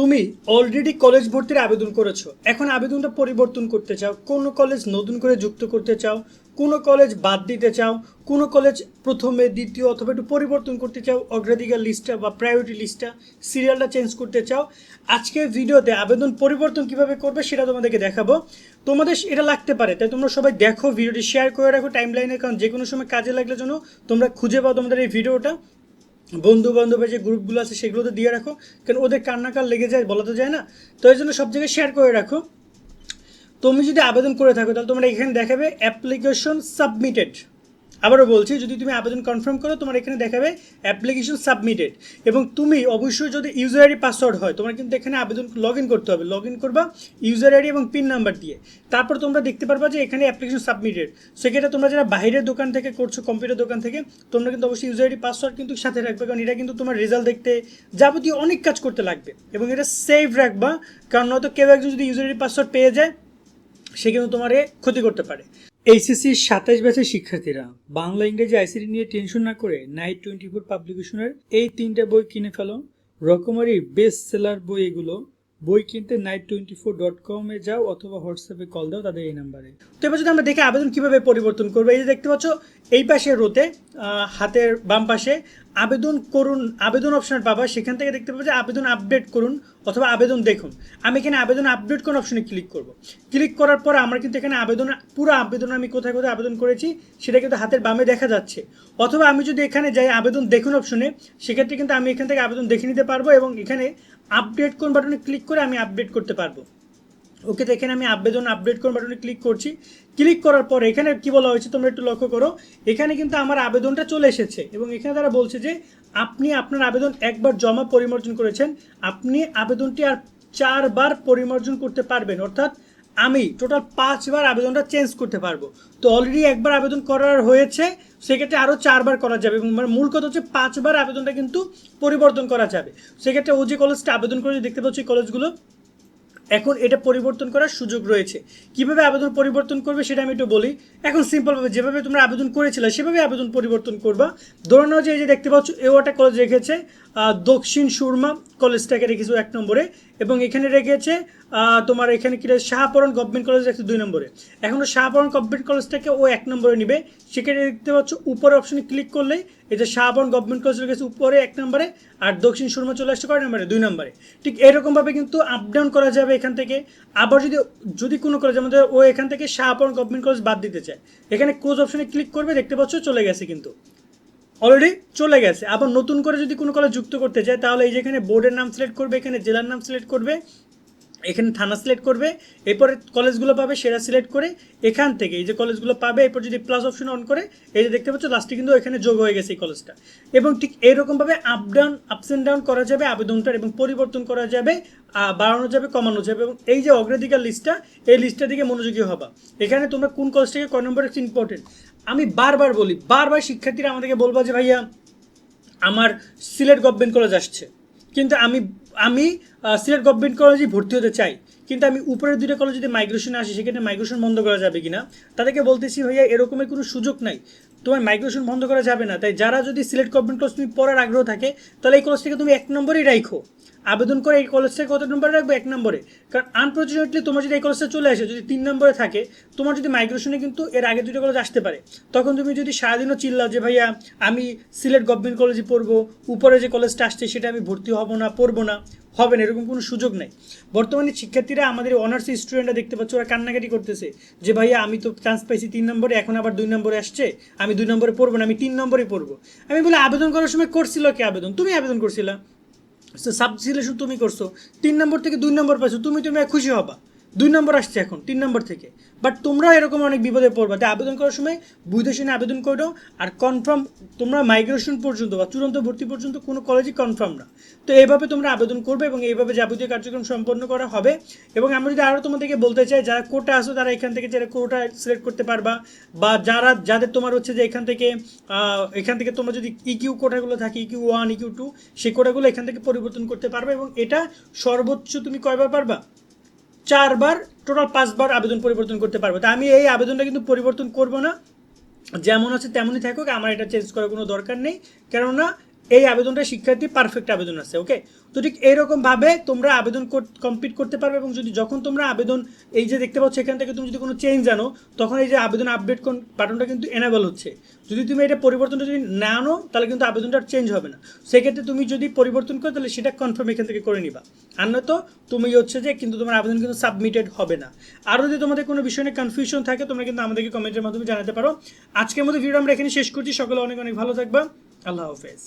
তুমি already college ভর্তির আবেদন করেছ। এখন আবেদনটা পরিবর্তন করতে চাও, কোন কলেজ নতুন করে যুক্ত করতে চাও, কোন কলেজ বাদ দিতে চাও, কোন কলেজ প্রথমে, দ্বিতীয় অথবা একটু পরিবর্তন করতে চাও, অগ্রাধিকার লিস্টটা বা প্রায়োরিটি লিস্টটা সিরিয়ালটা চেঞ্জ করতে চাও, আজকের ভিডিওতে আবেদন পরিবর্তন কীভাবে করবে সেটা তোমাদেরকে দেখাবো। তোমাদের এটা লাগতে পারে, তাই তোমরা সবাই দেখো, ভিডিওটি শেয়ার করে রাখো টাইম লাইনে কারণ যে কোনো সময় কাজে লাগলে যেন তোমরা খুঁজে পাও তোমাদের এই ভিডিওটা। বন্ধু বান্ধবের যে গ্রুপগুলো আছে সেগুলোতে দিয়ে রাখো। কারণ ওদের কান্নাকার লেগে যায় বলা তো যায় না। তো এই জন্য সব জায়গায় শেয়ার করে রাখো। তুমি যদি আবেদন করে থাকো, তাহলে তোমরা এখানে দেখাবে অ্যাপ্লিকেশন সাবমিটেড আবারও বলছি, যদি তুমি আবেদন কনফার্ম করো, তোমার এখানে দেখাবে অ্যাপ্লিকেশন সাবমিটেড এবং তুমি অবশ্যই যদি ইউজার আইডি পাসওয়ার্ড হয়, তোমার কিন্তু এখানে আবেদন লগ ইন করতে হবে। লগ ইন করবা ইউজার আইডি এবং পিন নাম্বার দিয়ে। তারপর তোমরা দেখতে পারবা যে এখানে অ্যাপ্লিকেশন সাবমিটেড সেক্ষেত্রে তোমরা যারা বাইরের দোকান থেকে করছ কম্পিউটার দোকান থেকে, তোমরা কিন্তু অবশ্যই ইউজার আইডি পাসওয়ার্ড কিন্তু সাথে রাখবে, কারণ এটা কিন্তু তোমার রেজাল্ট দেখতে যাবতীয় অনেক কাজ করতে লাগবে এবং এটা সেভ রাখবা, কারণ নয়তো কেউ একজন যদি ইউজার আইডি পাসওয়ার্ড পেয়ে যায়, সে কিন্তু তোমারে ক্ষতি করতে পারে। এইচএসসির সাতাইশ ব্যাচের শিক্ষার্থীরা বাংলা, ইংরেজি, আইসিটি নিয়ে টেনশন না করে নাইট টোয়েন্টি ফোর পাবলিকেশনের এই তিনটে বই কিনে ফেলো। রকমারি বেস্ট সেলার বই এগুলো বই কিনতে নাইট টোয়েন্টি ফোর ডট কমে যাও অথবা হোয়াটসঅ্যাপে কল দাও, তাদের এই নাম্বারে তো এবার যদি আমরা দেখি আবেদন কীভাবে পরিবর্তন করব, এই যে দেখতে পাচ্ছ, এই পাশে রোতে হাতের বাম পাশে আবেদন করুন, আবেদন অপশন পাবা সেখান থেকে দেখতে পাবো যে আবেদন আপডেট করুন অথবা আবেদন দেখুন। আমি এখানে আবেদন আপডেট কোন অপশনে ক্লিক করব। ক্লিক করার পর আমার কিন্তু এখানে আবেদন, পুরো আবেদন আমি কোথায় কোথায় আবেদন করেছি, সেটা কিন্তু হাতের বামে দেখা যাচ্ছে। অথবা আমি যদি এখানে যাই আবেদন দেখুন অপশনে সেক্ষেত্রে কিন্তু আমি এখান থেকে আবেদন দেখে নিতে পারব এবং এখানে আপডেট কোন বাটনে ক্লিক করে আমি আপডেট করতে পারব। ওকে তো এখানে আমি আবেদন আপডেট কোন বাটনে ক্লিক করছি। ক্লিক করার পর এখানে কি বলা হয়েছে তোমরা একটু লক্ষ্য করো। এখানে কিন্তু আমার আবেদনটা চলে এসেছে এবং এখানে তারা বলছে যে, আপনি আপনার আবেদন একবার জমা পরিমার্জন করেছেন। আপনি আবেদনটি আর চারবার পরিমার্জন করতে পারবেন। অর্থাৎ আমি টোটাল পাঁচবার আবেদনটা চেঞ্জ করতে পারব। তো অলরেডি একবার আবেদন করার হয়েছে, সেক্ষেত্রে আরও চারবার করা যাবে। এবং মানে মূল কথা হচ্ছে পাঁচবার আবেদনটা কিন্তু পরিবর্তন করা যাবে। সেক্ষেত্রে ও যে কলেজটা আবেদন করে দেখতে পাচ্ছি কলেজগুলো এখন এটা পরিবর্তন করার সুযোগ রয়েছে। কীভাবে আবেদন পরিবর্তন করবে সেটা আমি একটু বলি। এখন সিম্পলভাবে যেভাবে তোমরা আবেদন করেছিলে, সেভাবে আবেদন পরিবর্তন করবা। নাও যে এই যে দেখতে পাচ্ছ এওয়াটা কলেজ রেখেছে দক্ষিণ সুরমা কলেজটাকে রেখেছে এক নম্বরে এবং এখানে রেখেছে তোমার এখানে কি রয়েছে? শাহপরণ গভর্নমেন্ট কলেজ রেখেছে দুই নম্বরে। এখন শাহপরণ গভর্নমেন্ট কলেজটাকে ও এক নম্বরে নিবে। সেখানে দেখতে পাচ্ছ, উপরে অপশনে ক্লিক করলেই এই যে শাহপরণ গভর্নমেন্ট কলেজ রেখেছে উপরে এক নম্বরে আর দক্ষিণ সুরমা চলে আসছে কয় নম্বরে? দুই নম্বরে। ঠিক এরকমভাবে কিন্তু আপ ডাউন করা যাবে এখান থেকে। আবার যদি যদি কোনো কলেজ আমাদের ও এখান থেকে শাহপরণ গভর্নমেন্ট কলেজ বাদ দিতে চায়, এখানে ক্লোজ অপশনে ক্লিক করবে, দেখতে পাচ্ছ চলে গেছে কিন্তু। অলরেডি চলে গেছে। আবার নতুন করে যদি কোনো কলেজ যুক্ত করতে চায়, তাহলে এই যে এখানে বোর্ডের নাম সিলেক্ট করবে, এখানে জেলার নাম সিলেক্ট করবে। এখানে থানা সিলেক্ট করবে, এরপরে কলেজগুলো পাবে সেরা সিলেক্ট করে, এখান থেকে এই যে কলেজগুলো পাবে, এরপর যদি প্লাস অপশন অন করে, এই যে দেখতে পাচ্ছ লাস্টে কিন্তু এখানে যোগ হয়ে গেছে এই কলেজটা। এবং ঠিক এইরকমভাবে up down ups and down করা যাবে আবেদনটার এবং পরিবর্তন করা যাবে বাড়ানো যাবে, কমানো যাবে এবং এই যে অগ্রাধিকার লিস্টটা এই লিস্টটার দিকে মনোযোগী হবা। এখানে তোমরা কোন কলেজটাকে কয় নম্বর হচ্ছে ইম্পর্টেন্ট আমি বারবার বলি, বারবার শিক্ষার্থীরা আমাদেরকে বলবা যে ভাইয়া, আমার সিলেট গভর্নমেন্ট কলেজ আসছে। কিন্তু আমি আমি সিলেট গভর্নমেন্ট কলেজে ভর্তি হতে চাই। কিন্তু আমি উপরের দুটো কলেজ যদি মাইগ্রেশনে আসি, সেক্ষেত্রে মাইগ্রেশন বন্ধ করা যাবে কিনা? তাদেরকে বলতেছি, ভাইয়া, এরকমের কোনো সুযোগ নাই। তোমার মাইগ্রেশন বন্ধ করা যাবে না। তাই যারা যদি সিলেট গভর্নমেন্ট কলেজ তুমি পড়ার আগ্রহ থাকে, তাহলে এই কলেজ থেকে তুমি এক নম্বরেই রাখো আবেদন করে এই কলেজটাকে কত নম্বরে রাখবে? এক নম্বরে। কারণ আনফর্চুনেটলি তোমার যদি এই কলেজটা চলে আসে, যদি তিন নম্বরে থাকে, তোমার যদি মাইগ্রেশনে কিন্তু এর আগে দুটো কলেজ আসতে পারে। তখন তুমি যদি সারাদিনও চিল্লাও যে, ভাইয়া, আমি সিলেট গভর্নমেন্ট কলেজে পড়ব, উপরে যে কলেজটা আসছে, সেটা আমি ভর্তি হব না, পড়ব না। হবে না, এরকম কোনো সুযোগ নাই। বর্তমানে শিক্ষার্থীরা আমাদের অনার্স স্টুডেন্টরা দেখতে পাচ্ছ, ওরা কান্নাকাটি করতেছে যে, ভাইয়া, আমি তো চান্স পাইছি তিন নম্বরে, এখন আবার দুই নম্বরে আসছে, আমি দুই নম্বরে পড়ব না, আমি তিন নম্বরে পড়ব। আমি বলে, আবেদন করার সময় করছিল কে আবেদন? তুমি আবেদন করছিলা? সাব সিলেকশন তুমি করছ। তিন নম্বর থেকে দুই নম্বর পাইছো তুমি তুমি খুশি হবা। দুই নম্বর আসছে এখন, তিন নম্বর থেকে। বাট তোমরাও এরকম অনেক বিপদে পড়বা। তাই আবেদন করার সময় বুঝে শুনে আবেদন করো আর কনফার্ম তোমরা মাইগ্রেশন পর্যন্ত বা চূড়ান্ত ভর্তি পর্যন্ত কোনো কলেজই কনফার্ম না। তো এইভাবে তোমরা আবেদন করবে এবং এইভাবে যাবতীয় কার্যক্রম সম্পন্ন করা হবে। এবং আমরা যদি আরও তোমাদেরকে বলতে চাই, যারা কোটা আসো তারা এখান থেকে যারা কোটা সিলেক্ট করতে পারবা বা যারা, যাদের তোমার হচ্ছে যে এখান থেকে এখান থেকে তোমরা যদি ইকিউ কোটাগুলো থাকে ইকিউ ওয়ান ইকিউ টু সেই কোটাগুলো এখান থেকে পরিবর্তন করতে পারবে এবং এটা সর্বোচ্চ তুমি কয়বার পারবা? চারবার টোটাল পাঁচবার আবেদন পরিবর্তন করতে পারব। তা আমি এই আবেদনটা কিন্তু পরিবর্তন করব না। যেমন আছে তেমনই থাকুক, আমার এটা চেঞ্জ করার কোনো দরকার নেই। কেননা এই আবেদনটা শিক্ষার্থী পারফেক্ট আবেদন আছে ওকে তো ঠিক এইরকমভাবে তোমরা আবেদন কমপ্লিট করতে পারবে এবং যদি, যখন তোমরা আবেদন, এই যে দেখতে পাচ্ছ এখান থেকে তুমি যদি কোনো চেঞ্জ জানো তখন এই যে আবেদন আপডেট বাটনটা কিন্তু এনাবেল হচ্ছে। যদি তুমি এটা পরিবর্তনটা যদি না আনো, তাহলে কিন্তু আবেদনটা চেঞ্জ হবে না। সেক্ষেত্রে তুমি যদি পরিবর্তন করো, তাহলে সেটা কনফার্ম এখান থেকে করে নিবা। আর তুমি হচ্ছে যে কিন্তু তোমার আবেদন কিন্তু সাবমিটেড হবে না। আরও যদি তোমাদের কোনো বিষয় নিয়ে কনফিউশন থাকে, তোমরা কিন্তু আমাদেরকে কমেন্টের মাধ্যমে জানাতে পারো। আজকের মতো ভিডিও আমরা এখানে শেষ করছি। সকলে অনেক অনেক ভালো থাকবা। আল্লাহ হাফেজ।